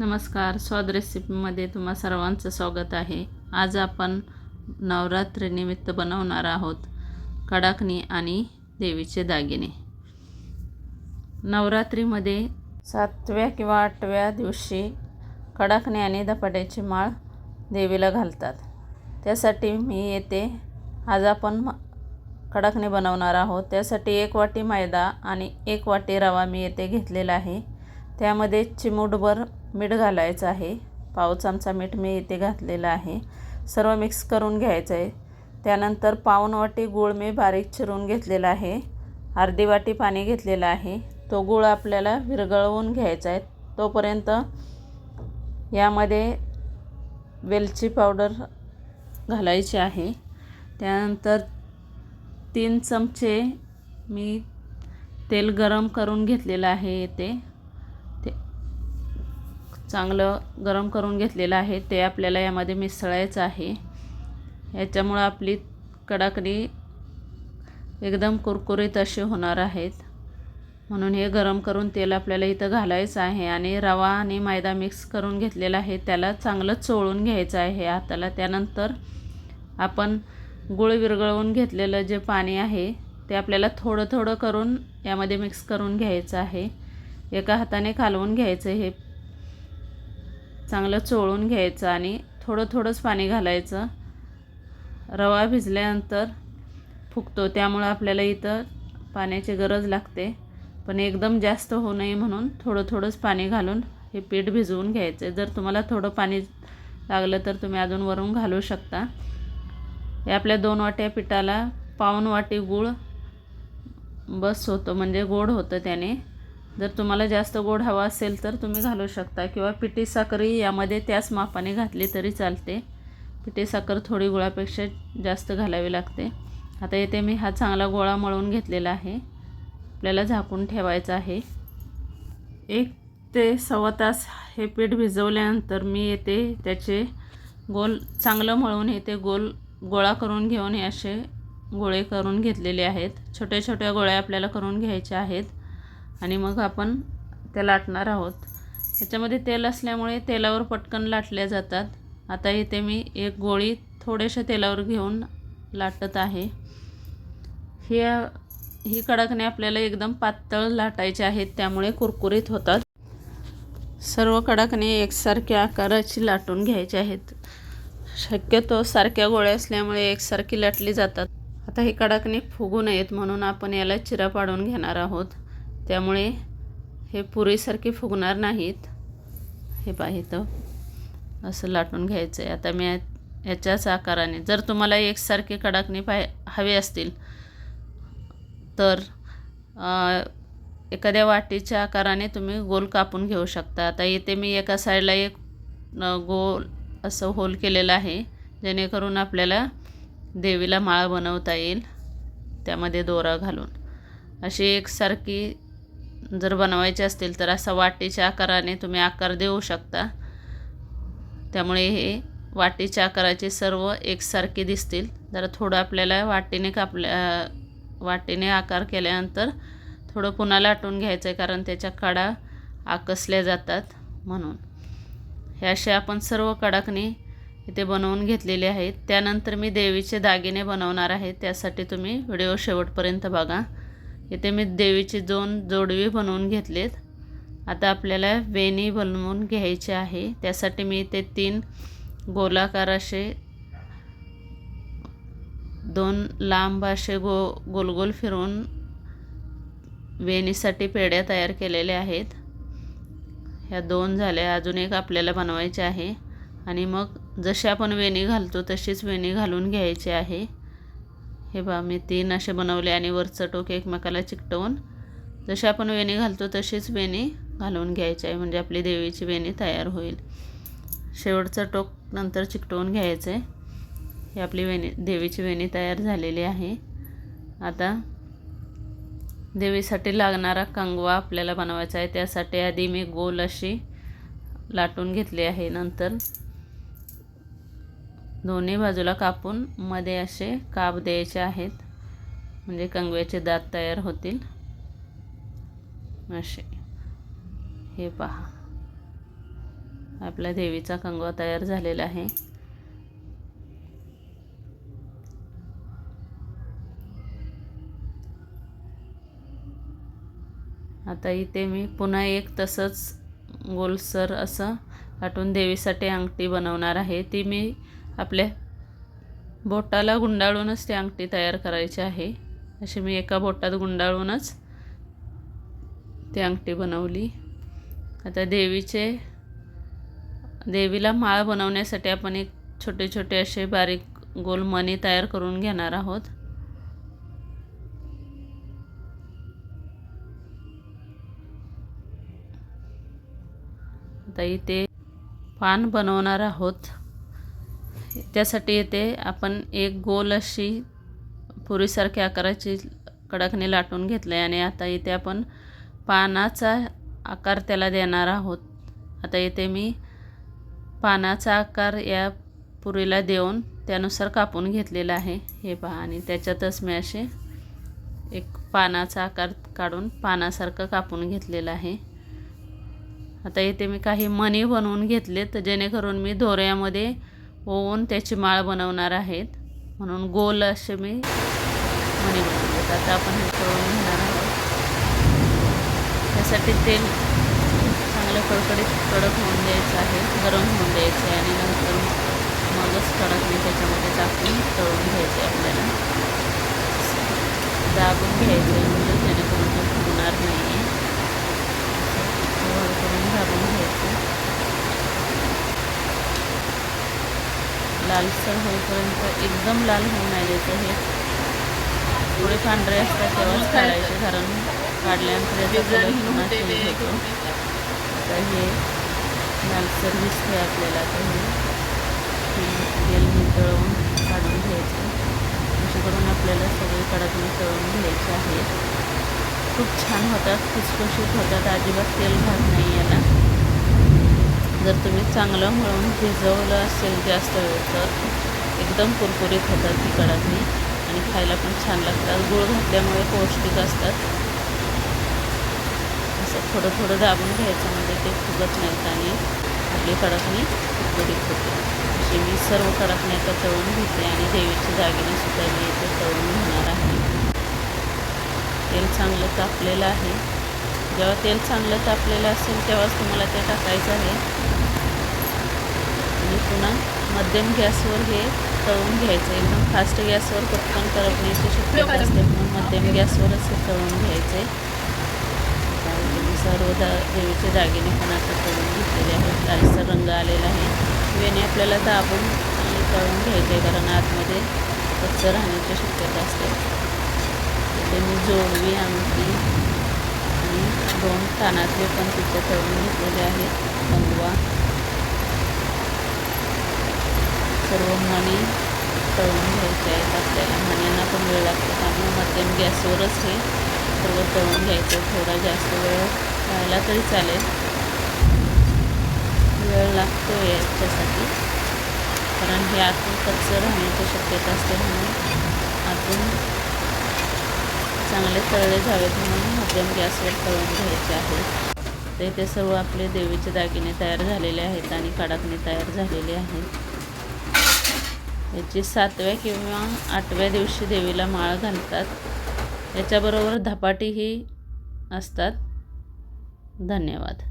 नमस्कार स्वाद रेसिपीमध्ये तुम्हा सर्वांचं स्वागत आहे. आज आपण नवरात्रीनिमित्त बनवणार आहोत कडाकणी आणि देवीचे दागिने. नवरात्रीमध्ये सातव्या किंवा आठव्या दिवशी कडाकणी आणि धपाट्याची माळ देवीला घालतात. त्यासाठी मी येते. आज आपण म- कडाकणी बनवणार आहोत. त्यासाठी एक वाटी मैदा आणि एक वाटी रवा मी येथे घेतलेला आहे. त्यामध्ये चिमूटभर मीठ घालायचं आहे. पाव चमचा मीठ मी इथे घातलेलं आहे. सर्व मिक्स करून घ्यायचं आहे त्यानंतर पाऊन वाटी गूळ मी बारीक चिरून घेतलेला आहे. अर्धी वाटी पाणी घेतलेलं आहे. तो गूळ आपल्याला विरघळवून घ्यायचा आहे तोपर्यंत यामध्ये वेलची पावडर घालायची आहे. त्यानंतर तीन चमचे मी तेल गरम करून घेतलेलं आहे येथे ते चांगलं गरम करून घेतलेलं आहे. ते आपल्याला यामध्ये मिसळायचं आहे. याच्यामुळं आपली कडाकडी एकदम कुरकुरीत अशी होणार आहेत. म्हणून हे गरम करून तेल आपल्याला इथं घालायचं आहे आणि रवा आणि मैदा मिक्स करून घेतलेला आहे. त्याला चांगलं चोळून घ्यायचं आहे हाताला. त्यानंतर आपण गुळ विरघळवून घेतलेलं जे पाणी आहे ते आपल्याला थोडं थोडं करून यामध्ये मिक्स करून घ्यायचं आहे. एका हाताने कालवून घ्यायचं हे चांगलं चोळून घ्यायचं आणि थोडं थोडंच पाणी घालायचं. रवा भिजल्यानंतर फुगतो त्यामुळं आपल्याला इथं पाण्याची गरज लागते. पण एकदम जास्त होऊ नये म्हणून थोडं थोडंच पाणी घालून हे पीठ भिजवून घ्यायचं. आहे जर तुम्हाला थोडं पाणी लागलं तर तुम्ही अजून वरून घालू शकता. हे आपल्या दोन वाट्या पिठाला पाऊन वाटी गूळ बस होतं म्हणजे गोड होतं त्याने. जर तुम्हाला जास्त गोड हवा असेल तर तुम्ही घालू शकता. किंवा पिठी साखरही यामध्ये त्याच मापाने घातली तरी चालते. पिठी साखर थोडी गुळापेक्षा जास्त घालावी लागते. आता येथे मी हा चांगला गोळा मळून घेतलेला आहे. आपल्याला झाकून ठेवायचं आहे. एक ते सव्वा तास हे पीठ भिजवल्यानंतर मी येते त्याचे गोल चांगलं मळून येते गोल गोळा करून घेऊन हे असे गोळे करून घेतलेले आहेत. छोट्या छोट्या गोळ्या आपल्याला करून घ्यायच्या आहेत. आणि मग आपण त्या लाटणार आहोत. याच्यामध्ये तेल असल्यामुळे तेलावर पटकन लाटल्या जातात. आता इथे मी एक गोळी थोड्याशा तेलावर घेऊन लाटत आहे. ही ही कडकणे आपल्याला एकदम पातळ लाटायचे आहेत त्यामुळे कुरकुरीत होतात. सर्व कडकणे एकसारख्या आकाराची लाटून घ्यायचे आहेत. शक्यतो सारख्या गोळ्या असल्यामुळे एकसारखी लाटली जातात. आता ही कडकणे फुगू नयेत म्हणून आपण याला चिरा पाडून घेणार आहोत. त्यामुळे हे पुरीसारखे फुगणार नाहीत. हे पाहितं असं लाटून घ्यायचं आहे आता मी या- याच्याच आकाराने जर तुम्हाला एकसारखे कडाकणी पाय हवे असतील तर एखाद्या वाटीच्या आकाराने तुम्ही गोल कापून घेऊ शकता. आता इथे मी एका साईडला एक गोल असं होल केलेलं आहे जेणेकरून आपल्याला देवीला माळ बनवता येईल त्यामध्ये दोरा घालून. अशी एकसारखी जर बनवायचे असतील तर असा वाटीच्या आकाराने तुम्ही आकार देऊ शकता. त्यामुळे हे वाटीच्या आकाराचे सर्व एकसारखे दिसतील. जरा थोडं आपल्याला वाटीने कापल्या वाटीने आकार केल्यानंतर थोडं पुन्हा लाटून घ्यायचं आहे कारण त्याच्या कडा आकसल्या जातात म्हणून. हे असे आपण सर्व कडाकणी इथे बनवून घेतलेले आहेत. त्यानंतर मी देवीचे दागिने बनवणार आहे. त्यासाठी तुम्ही व्हिडिओ शेवटपर्यंत बघा. इथे मी देवीचे दोन जोडवी बनवून घेतलेत. आता आपल्याला वेणी बनवून घ्यायची आहे. त्यासाठी मी इथे तीन गोलाकार असे दोन लांब असे गो गोल गोल फिरवून वेणीसाठी पेड्या तयार केलेल्या आहेत. ह्या दोन झाल्या अजून एक आपल्याला बनवायची आहे. आणि मग जशी आपण वेणी घालतो तशीच वेणी घालून घ्यायची आहे. हे बा मी तीन असे बनवले आणि वरचं टोक एकमेकाला चिकटवून. जशी आपण वेणी घालतो तशीच वेणी घालून घ्यायची आहे. म्हणजे आपली देवीची वेणी तयार होईल. शेवटचं टोक नंतर चिकटवून घ्यायचं आहे. ही आपली वेणी देवीची वेणी तयार झालेली आहे. आता देवीसाठी लागणारा कंगवा आपल्याला बनवायचा आहे. त्यासाठी आधी मी गोल अशी लाटून घेतली आहे. नंतर दोन्ही बाजूला कापून मध्ये असे काप द्यायचे आहेत. म्हणजे कंगव्याचे दात तयार होतील. असे. हे पहा. आपल्या देवीचा कंगवा तयार झालेला आहे. आता इथे मी पुन्हा एक तसंच गोलसर असं आटून देवीसाठी अंगठी बनवणार आहे. ती मी आपल्या बोटाला गुंडाळूनच ती अंगठी तयार करायची आहे. अशी मी एका बोटात गुंडाळूनच ती अंगठी बनवली. आता देवीचे देवीला माळ बनवण्यासाठी आपण एक छोटे छोटे असे बारीक गोल मणी तयार करून घेणार आहोत. आता इथे पान बनवणार आहोत. त्यासाठी येते आपण एक गोल अशी पुरीसारख्या आकाराची कडकने लाटून घेतलं आहे आणि आता इथे आपण पानाचा आकार त्याला देणार आहोत. आता इथे मी पानाचा आकार या पुरीला देऊन त्यानुसार कापून घेतलेला आहे. हे पहा आणि त्याच्यातच मी असे एक पानाचा आकार काढून पानासारखं कापून घेतलेलं आहे. आता इथे मी काही मणी बनवून घेतले तर जेणेकरून मी दोऱ्यामध्ये होऊन त्याची माळ बनवणार आहेत. म्हणून गोल असे मी मणी बनवलेत. आता आपण हे करून घेणार आहोत. त्यासाठी तेल चांगलं कडकडीत कडक होऊन द्यायचं आहे. गरम होऊन द्यायचं आहे आणि नंतर मगच कडक मी त्याच्यामध्ये टाकून तळून घ्यायचे आपल्याला. दाबून घ्यायचं आहे म्हणजे जेणेकरून ते फुगणार नाही. आहे करून दाबून घ्यायचं लालसर होईपर्यंत एकदम लाल होऊ नाही द्यायचं हे. थोडे पांढरे असतात तेव्हाच काढायचे कारण काढल्यानंतर होतो. आता हे लालसर दिसते आपल्याला आता हे. तेल तळवून काढून घ्यायचं. असे करून आपल्याला सगळे कडकने तळून घ्यायचे आहेत खूप छान होतात खुसखुशीत होतात. अजिबात तेल घात नाही याला. जर तुम्ही चांगलं मळून भिजवलं असेल जास्त वेळ तर एकदम कुरकुरीत होतात ती कडकणी आणि खायला पण छान लागतात. गूळ घातल्यामुळे पौष्टिक असतात. असं थोडं थोडं दाबून घ्यायचं म्हणजे ते फुगत नाहीत आणि आपली कडकणी कुरकुरीत होते. अशी मी सर्व कडकणी आता तळून घेते आणि देवीची दागिने सुद्धा मी इथे तळून घेणार आहे. तेल चांगलं तापलेलं आहे. जेव्हा तेल चांगलं तापलेलं असेल तेव्हाच तुम्हाला ते टाकायचं आहे. पुन्हा मध्यम गॅसवर हे तळून घ्यायचं. एकदम फास्ट गॅसवर पटकन करपण्याची शक्यता असते म्हणून मध्यम गॅसवरच हे तळून घ्यायचे सर्व दा देवीचे दागिने पण आता तळून घेतलेले आहेत. लालसर रंग आलेला आहे. वेणे आपल्याला दाबून तळून घ्यायचे कारण आतमध्ये कच्चं राहण्याची शक्यता असते. तिथे मी जोडवी अंगठी आणि दोन कानातले पण तिथे तळून घेतलेले आहेत. कंगवा सर्व मणी तळून घ्यायचे आहेत आपल्याला. मण्यांना पण वेळ लागतो त्यामुळे मध्यम गॅसवरच हे सर्व तळून घ्यायचं थोडा जास्त वेळ राहिला तरी चालेल. वेळ लागतो याच्यासाठी. कारण हे आतून कच्चं राहण्याची शक्यता असते म्हणून आतून चांगले तळले जावेत म्हणून मध्यम गॅसवर तळून घ्यायचे आहेत. तर इथे सर्व आपले देवीचे दागिने तयार झालेले आहेत आणि कडाकणे तयार झालेले आहेत. याची सातव्या किंवा आठव्या दिवशी देवीला माळ घालतात. याच्याबरोबर धपाटीही असतात. धन्यवाद.